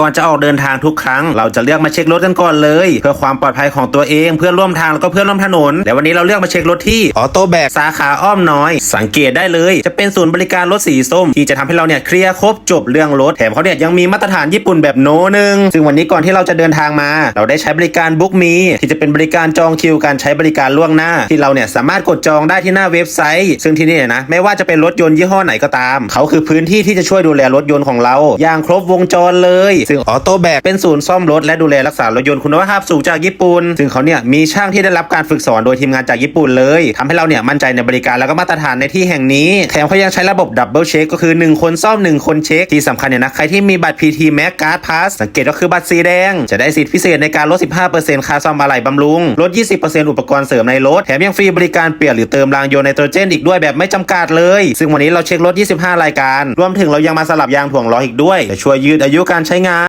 ก่อนจะออกเดินทางทุกครั้ง เราจะเลือกมาเช็ครถกันก่อนเลย เพื่อความปลอดภัยของตัวเองเพื่อนร่วมทางแล้วก็เพื่อนร่วมถนนแต่วันนี้เราเลือกมาเช็ครถที่ออโต้แบกสาขาอ้อมน้อย สังเกตได้เลย จะเป็นศูนย์บริการรถสีส้ม ที่จะทำให้เราเนี่ยเคลียร์ครบจบเรื่องรถแถมเขาเนี่ยยังมีมาตรฐานญี่ปุ่นแบบโนหนึ่งซึ่งวันนี้ก่อนที่เราจะเดินทางมา เราได้ใช้บริการบุ๊กมีที่จะเป็นบริการจองคิวการใช้บริการล่วงหน้า ที่เราเนี่ยสามารถกดจองได้ที่หน้าเว็บไซต์ ซึ่งที่นี่เนี่ยนะไม่ว่าจะเป็นรถยนต์ยี่ห้อไหนก็ตาม เขาคือพื้นที่ที่จะช่วยดูแลรถยนต์ของเรา อย่างครบวงจรเลยซึ่งออโต้แบกเป็นศูนย์ซ่อมรถและดูแลรักษารถยนต์คุณภาพสูงจากญี่ปุ่น ซึ่งเขาเนี่ยมีช่างที่ได้รับการฝึกสอนโดยทีมงานจากญี่ปุ่นเลยทำให้เราเนี่ยมั่นใจในบริการแล้วก็มาตรฐานในที่แห่งนี้ แถมเขายังใช้ระบบดับเบิลเช็คก็คือ 1 คนซ่อม 1 คนเช็ค ที่สำคัญเนี่ยนะใครที่มีบัตร PT Max Card Pass สังเกตก็คือบัตรสีแดง จะได้สิทธิพิเศษในการลด 15%ค่าซ่อมอะไหล่บำรุงลด 20%อุปกรณ์เสริมในรถแถมยังฟรีบริการเปลี่ยนหรือเติมรางโยนไนโตรเจนอีกด้วยแบบไม่จำกัดเลย ซึ่งวันนี้เราเช็ครถ 25 รายการ รวมถึงเรายังมาสลับยางถ่วงล้ออีกด้วยจะช่วยยืดอายุการใช้งา